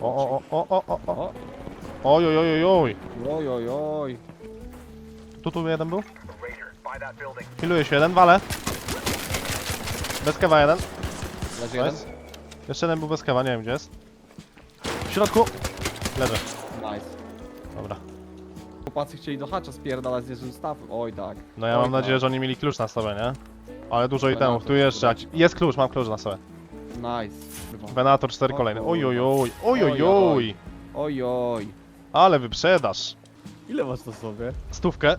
O, o, o, o, o, o. O, Oj, oj, oj, oj, oj. oj, oj, oj. Tu, tu jeden był? Piluje się jeden, wale. Bez kewa jeden. Leży jeden. Nice. Jeszcze jeden był bez kewa, nie wiem gdzie jest. W środku. Leży. Nice. Dobra. Chłopacy chcieli do hacza spierdalać z niezłym stawem. Oj tak. No ja Oj, mam nadzieję, tak. że oni mieli klucz na sobie, nie? Ale dużo Venator, itemów. Tu jeszcze. Jest klucz, mam klucz na sobie. Nice. Kurwa. Venator 4 O kolejne. kurwa. Oj, oj, oj. Oj, oj, Oj, oj. Oj, oj. Ale wyprzedaż. Ile masz na sobie? Stówkę.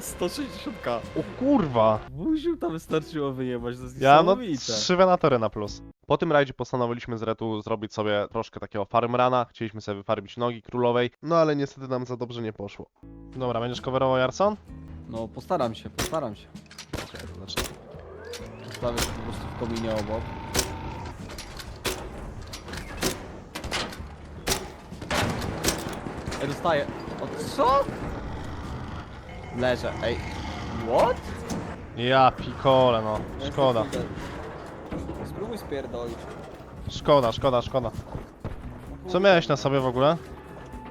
160k. O kurwa. Buziu tam wystarczyło wyjebać, to jest Ja no niesamowite. trzy Venatory na plus. Po tym rajdzie postanowiliśmy z Retu zrobić sobie troszkę takiego farmrana. Chcieliśmy sobie wyfarbić nogi królowej. No ale niestety nam za dobrze nie poszło. Dobra, będziesz coverował Jarson? No postaram się, postaram się. Okej, to znaczy. Zostawię się po prostu w kominie obok. Ej, dostaję. O co? Leżę, ej. What? Ja pikole no. Szkoda. Spróbuj spierdolić. Szkoda, szkoda, szkoda. Co miałeś na sobie w ogóle?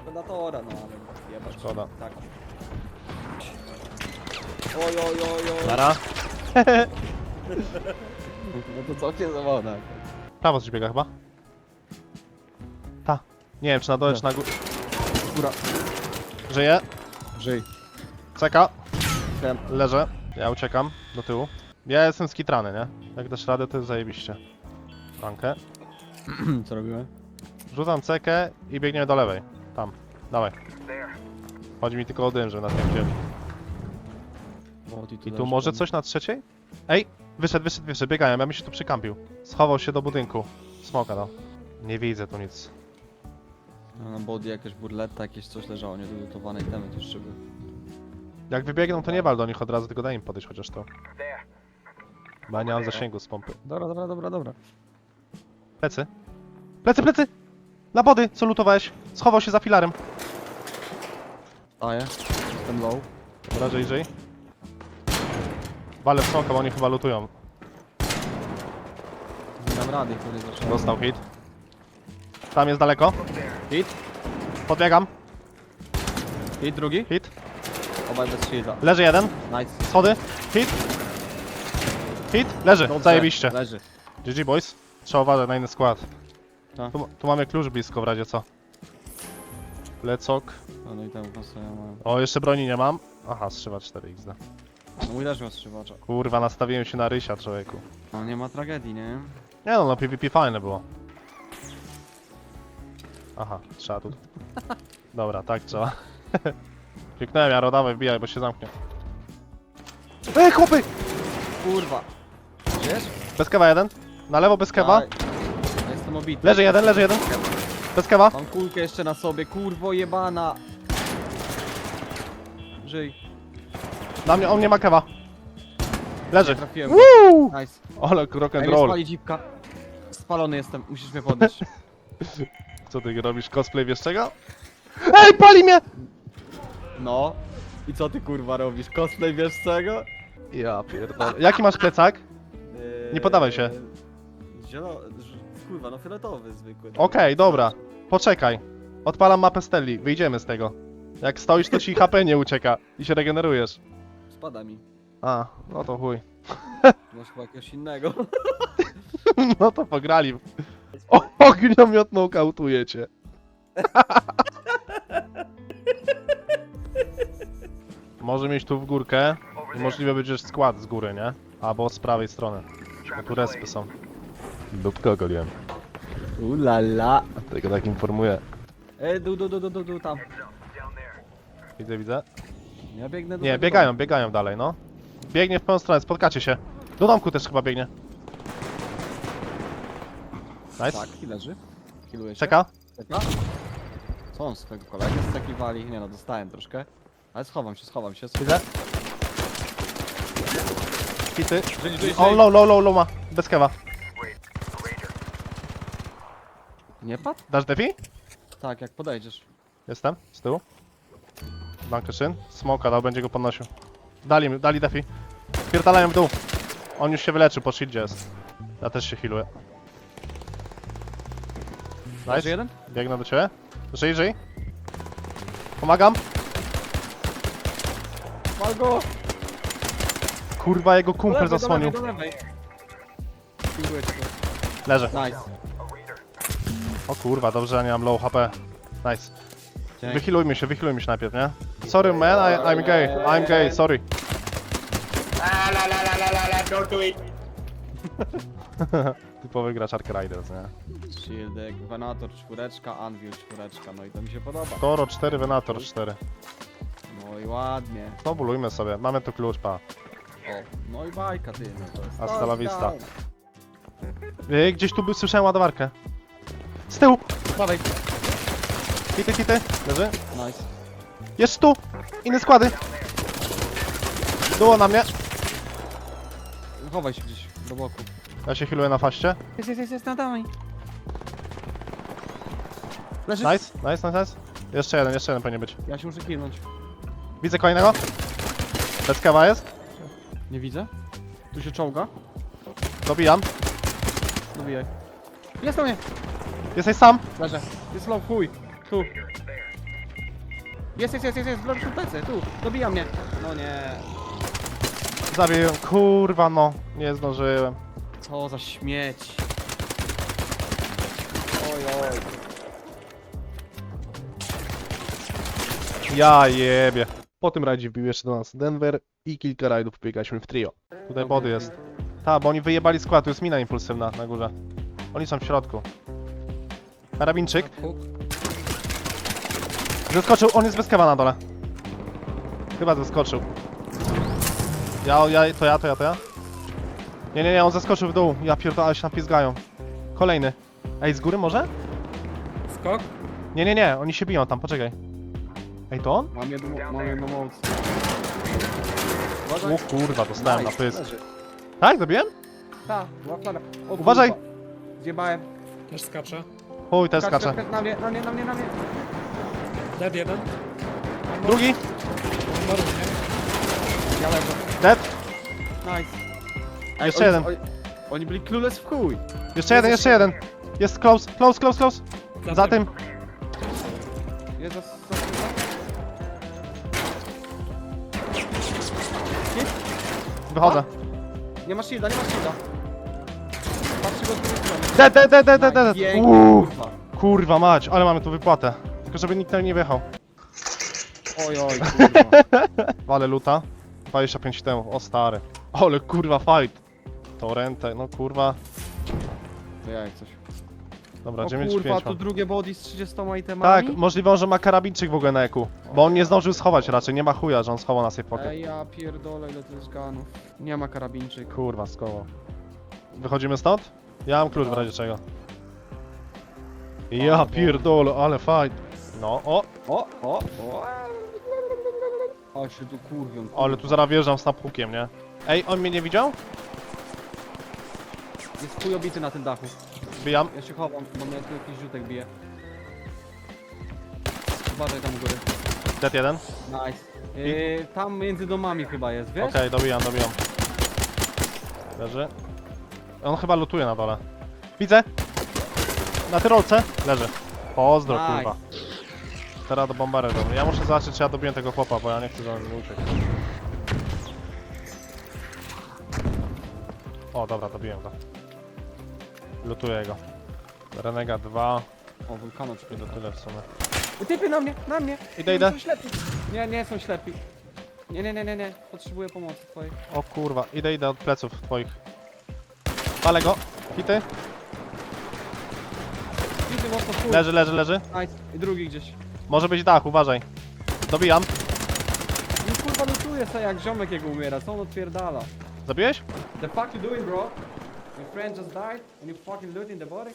Predatora, no ale jebać. Szkoda. Tak. Oj, oj, oj, oj. Lara? No to całkiem zawodne. Prawo coś biega chyba? Ta. Nie wiem czy na dole czy na górze. Góra. Żyje. Żyj. Ceka. Wiem. Leżę. Ja uciekam do tyłu. Ja jestem skitrany, nie? Jak dasz radę to jest zajebiście. Rankę. Co robimy? Rzucam cekę i biegniemy do lewej. Tam. Dawaj. Chodzi mi tylko o dym, żeby nas nie wzięli. I tu może coś na trzeciej? Ej! Wyszedł, wyszedł, wyszedł, biegają, ja bym się tu przykampił. Schował się do budynku. Smoka no. Nie widzę tu nic. No, na body jakaś burletta, jakieś coś leżało, niedolutowane itemy tu szyby. Jak wybiegną to nie wal do nich od razu, tylko daj im podejść chociaż to. Bo ja nie mam zasięgu z pompy. Dobra, dobra, dobra, dobra. Plecy. Plecy, plecy! Na body, co lutowałeś? Schował się za filarem. Daję. Jestem low. Dobra, żyj, żyj. Walę w smoka, bo oni chyba lutują. Nie dam rady, który zaczął. Dostał hit. Tam jest daleko. Hit. Podbiegam. Hit drugi. Hit. Obaj bez shielda. Leży jeden. Nice. Schody. Hit. Hit. Leży. Dobrze, Zajebiście. Leży. GG boys. Trzeba uważać na inny skład. Tak. Tu, tu mamy klucz blisko w razie co. Lecok. No, no i tam po sobie mam. O, jeszcze broni nie mam. Aha, strzywa 4 XD. No mój też miał strzywacza. Kurwa, nastawiłem się na rysia, człowieku. No nie ma tragedii, nie? Nie no, no PvP fajne było. Aha, trzeba tu. Dobra, tak trzeba. Kliknąłem, Jaro, dawaj, wbijaj, bo się zamknie. Ej, chłopy! Kurwa. Wiesz? Bez kewa jeden. Na lewo bez kewa. Ja jestem obity. Leży jeden, leży jeden. Bez kewa. Mam kulkę jeszcze na sobie, kurwo jebana. Żyj. Na mnie, on nie ma kewa. Leży. Trafiłem. Woo! Nice. Ale rock and mnie roll. spali dzipka. Spalony jestem, musisz mnie podnieść. Co ty robisz, cosplay wiesz czego? Ej, pali mnie! No. I co ty kurwa robisz? Cosplay wiesz czego? Ja pierdolę. Jaki masz plecak? Nie podawaj się. Zielo... Kurwa, no fioletowy zwykły. Okej, dobra. Poczekaj. Odpalam mapę Stelli, wyjdziemy z tego. Jak stoisz, to ci HP nie ucieka i się regenerujesz. Spada mi. A, no to chuj. Masz chyba jakiegoś innego. No to pograli. O, ogniomiot nokautuje cię. Może mieć tu w górkę i możliwe będzie skład z góry, nie? Albo z prawej strony. Bo tu respy są. Dupkę ogoliłem. Ulala. Tylko tak informuję. Ej, du, du, du, du, du, du, tam. Widzę, widzę. Ja biegnę do Nie, tego biegają, biegają dalej, no. Biegnie w pełną stronę, spotkacie się. Do domku też chyba biegnie. Nice. Tak, i leży. Kiluje się. Czeka. Czeka. Co on z tego kolegę z taki wali? Nie no, dostałem troszkę. Ale schowam się, schowam się. Widzę. Hity. O, low, low, low, low ma. Bez kewa. Nie padł? Dasz defi? Tak, jak podejdziesz. Jestem, z tyłu. Dankeschön. Smoka dał, będzie go podnosił. Dali, mi- dali defi. Pierdalają w dół. On już się wyleczył, po shieldzie jest. Ja też się healuję. Nice. jeden? Biegnę do ciebie. Żyj, żyj. Pomagam. Wal go! Kurwa, jego Do kumpel lewej, do zasłonił. lewej, do lewej. Tu. Leży. Nice. O kurwa, dobrze, ja nie mam low HP. Nice. Dzięki. Wychilujmy się, wychilujmy się najpierw, nie? Sorry man, I, I'm gay, I'm gay, sorry. La la la la la la la, don't do it. Typowy gracz Ark Riders, nie? Shieldek, Venator czwóreczka, Anvil czwóreczka, no i to mi się podoba. Toro 4, Venator 4. No i ładnie. Znobulujmy sobie, mamy tu klucz, pa. O, no i bajka ty, no to jest Hasta la vista. Ej, gdzieś tu by, słyszałem ładowarkę. Z tyłu! Dawaj. Hity, hity. Leży. Nice. Jest tu! Inne składy. Było na mnie. Chowaj się gdzieś do boku. Ja się healuję na faście. Jest, jest, jest, jest, nad nami. Leży? Nice, nice, nice, nice. Jeszcze jeden, jeszcze jeden powinien być. Ja się muszę kilnąć. Widzę kolejnego. Bez kawa jest. Nie widzę. Tu się czołga. Dobijam. Dobijaj. Jest na mnie! Jesteś sam. Leżę. Jest low, chuj. Tu. Jest, jest, jest, jest, jest, w plecy, tu. Dobija mnie. No nie. Zabiłem. Kurwa no. Nie zdążyłem. Co za śmieć. Oj, oj. Ja jebie. Po tym rajdzie wbił jeszcze do nas Denver i kilka rajdów biegaliśmy w trio. Tutaj body jest. Ta, bo oni wyjebali skład, tu jest mina impulsywna na górze. Oni są w środku. Karabinczyk. Zeskoczył, on jest bez kawa na dole. Chyba zeskoczył. Ja, ja, to ja, to ja, to ja. Nie, nie, nie, on zeskoczył w dół. Ja pierdolę, ale się napizgają. Kolejny. Ej, z góry może? Skok? Nie, nie, nie, oni się biją tam, poczekaj. Ej, to on? Mam jedną, mam jedną moc. O kurwa, dostałem na pysk. Leży. Tak, zabiłem? Ta, była flara. O, Uważaj. kurwa. Zjebałem. Też skacze. Chuj, też Skacz, skacze. skacz, Na mnie, na mnie, na mnie, na mnie. Dead jeden. Drugi. Ja leżę. dead. Nice. Jeszcze oni, jeden. Oni, oni byli clueless w chuj. Jeszcze jeden, jeszcze jeden. Jest close, close, close, close. Za tym. Jest za... za, za. Wychodzę. Nie ma shielda, nie ma shielda. Patrzy go z drugiej strony. Dead, dead, dead, dead, dead, dead. Pięknie, Uuu, kurwa. kurwa mać, ale mamy tu wypłatę. Tylko żeby nikt tam nie wjechał. Oj, oj, kurwa. Wale luta. 25 temu, o stary. Ale kurwa fight. Torrentę, no kurwa. To ja jak coś. Dobra, O 9 kurwa, 5 tu drugie body z 30 itemami? Tak, możliwe, że ma karabinczyk w ogóle na eku. Bo on nie zdążył schować raczej, nie ma chuja, że on schował na safe pocket. Ej, ja pierdolę, ile to jest ganów. Nie ma karabinczyk. Kurwa, skoło. Wychodzimy stąd? Ja mam klucz w razie czego. Ja pierdolę, ale fight. No, o, O, o, o. O, się tu kurwią. ale tu zaraz wjeżdżam z napłukiem, nie? Ej, on mnie nie widział? Jest chuj obity na tym dachu. Bijam. Ja się chowam, bo mnie tu jakiś rzutek bije. Uważaj tam u góry. Dead jeden. Nice. Yy, tam między domami chyba jest, wiesz? Okej, dobijam, dobijam. Leży. On chyba lutuje na dole. Widzę. Na tyrolce. Leży. Pozdro, Nice. kurwa. Teraz do bombarę robię. Ja muszę zobaczyć, czy ja dobiję tego chłopa, bo ja nie chcę, żeby mi uciekł. O, dobra, dobiłem go. Lutuję go. Renega 2 O, wulkano i to tyle w sumie. Typy na mnie, na mnie! Idę, idę. Są ślepi. Nie, nie są ślepi. Nie, nie, nie, nie, nie. Potrzebuję pomocy twojej. O kurwa, idę, idę od pleców twoich. Palę go. Hity. Widzę mocno. Leży, leży, leży. Nice. I drugi gdzieś. Może być dach, uważaj. Dobijam. No kurwa lutuje sobie jak ziomek jego umiera, co on odpierdala? Zabiłeś? The fuck you doing bro? Your friend just died and you fucking looting the body?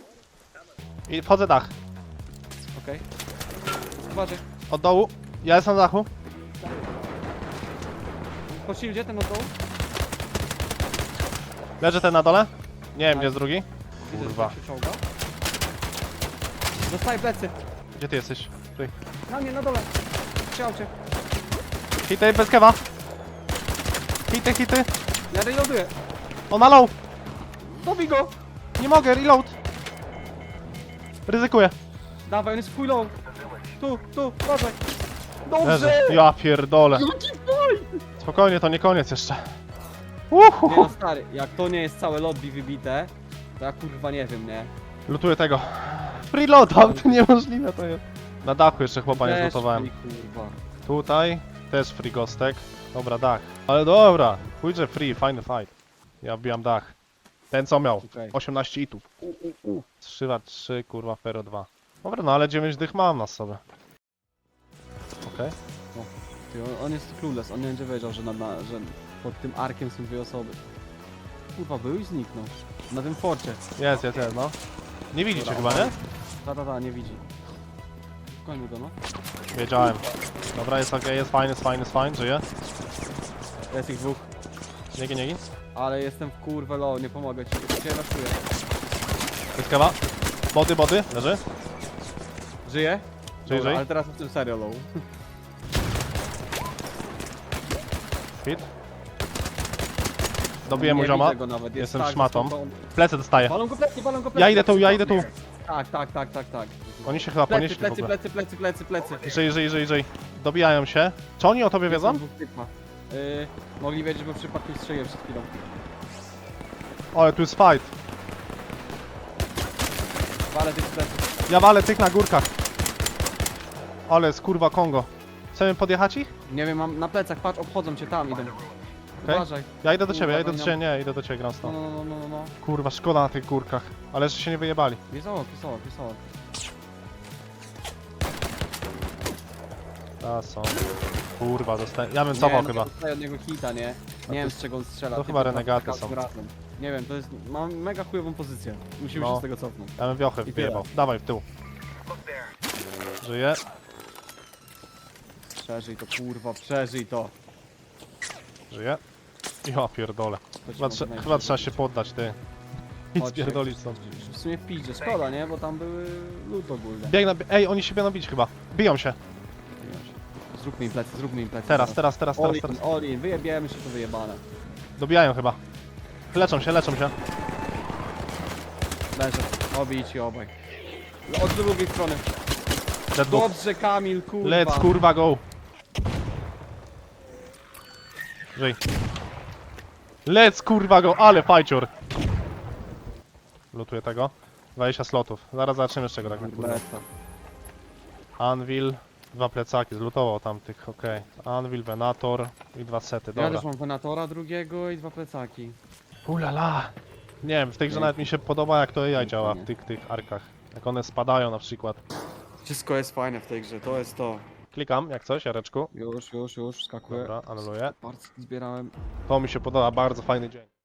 I wchodzę dach. Okej. Uważaj. Od dołu. Ja jestem na dachu. Po shieldzie ten od dołu? Leży ten na dole. Nie wiem, gdzie jest drugi. Widzę, Kurwa. że się czołga. Dostaję plecy. Gdzie ty jesteś? Tutaj. Na mnie, na dole. Chciał cię. Hity, bez kewa. Hity, hity. Ja reloaduję. On ma low. Dobij go! Nie mogę, reload. Ryzykuję. Dawaj, on jest w chuj low. Tu, tu, uważaj. Leży. Dobrze! Ja pierdolę. Spokojnie, to nie koniec jeszcze. Uhu. Nie no stary, jak to nie jest całe lobby wybite, to ja kurwa nie wiem, nie? Lutuję tego. Freeloadout, niemożliwe to jest. Na dachu jeszcze chłopa nie Też zlutowałem. kurwa. Tutaj też free gostek. Dobra, dach. Ale dobra, pójdzie free, fajny fight. Ja wbijam dach. Ten co miał? Okej. 18 itów. Strzywa 3, kurwa, Fero 2. Dobra, no ale 9 dych mam na sobie. Okej. Ty, on, on jest clueless, on nie będzie wiedział, że, na, na, że pod tym arkiem są dwie osoby. Kurwa, był i zniknął. Na tym forcie. Jest, jest, jest, no. Nie widzicie Dobra, chyba, nie? Ta, ta, ta, nie widzi. Końmy go, no. Wiedziałem. Dobra, jest okej, jest fajny, jest fajny, jest fajny, żyje. Jest ich dwóch. Niegi, niegi. Ale jestem w kurwę low, nie pomogę ci. Cię raszuję. Jest kawa. Body, body, leży. Żyje? Żyje, Dobra, żyje. ale teraz jestem serio low. Hit. Dobiję mu nie zioma. widzę go nawet. Jest Jestem tak, szmatą. zasłonką. Plecy dostaję. Go plecy, go plecy. Ja idę tu, ja idę tu. Tak, tak, tak, tak, tak. Oni się chyba Plecy, ponieśli w plecy, ogóle. plecy, plecy, plecy, plecy. Żyj, żyj, żyj, żyj. Dobijają się. Czy oni o tobie wiedzą? Dwóch typa. Yy, mogli wiedzieć, bo w przypadku strzeliłem przed chwilą. Ale tu jest fight. Tych pleców. Ja walę tych na górkach. Ale jest kurwa Kongo. Chcemy podjechać ich? Nie wiem, mam na plecach, patrz, obchodzą cię tam, idą. Okej. Uważaj. Ja idę do ciebie, ja idę do ciebie, nie, idę do ciebie, No, Granstone. no, no, no, no, no. Kurwa, szkoda na tych górkach. Ale że się nie wyjebali. Pisołok, pisołok, pisołok. A są. Kurwa, zostałem. Ja bym cofał nie, chyba. No, dostaję od niego hita, nie? Nie wiem z czego on strzela. to chyba renegaty są. Razem. Nie wiem, to jest... Mam mega chujową pozycję. Musimy No. się z tego cofnąć. Ja bym wiochę tyle. wyjebał. Dawaj, w tył. Żyje. Przeżyj to, kurwa, przeżyj to. Żyje. Ja pierdolę. To ci Chyba, trze chyba trzeba powiedzieć. się poddać, ty. Nic Chodź, pierdolić stąd. W sumie w piździe, szkoda, nie? Bo tam były lód ogólny. Biegną, ej, oni się będą bić chyba. Biją się. Zróbmy im plecy, zróbmy im plecy. Teraz, teraz, teraz, teraz, in, teraz. wyjebiemy się to wyjebane. Dobijają chyba. Leczą się, leczą się. Leżę, obij ci obaj. Od drugiej strony. Dead dwóch. Dobrze, Kamil, kurwa. Let's kurwa go. Żyj. Let's kurwa go, ale fajcior. Lutuję tego. 20 slotów. Zaraz zobaczymy z czego tak. Kurwa. Anvil, dwa plecaki, zlutował tam tych, okej. Anvil, Venator i dwa sety, Ja dobra. też mam Venatora drugiego i dwa plecaki. Ulala. Nie wiem, w tej grze nawet mi się podoba jak to AI działa w tych, tych arkach. Jak one spadają na przykład. Wszystko jest fajne w tej grze, to jest to. Klikam, jak coś, Jareczku. Już, już, już, wskakuję. Dobra, anuluję. Bardzo zbierałem. To mi się podoba, bardzo fajny dzień.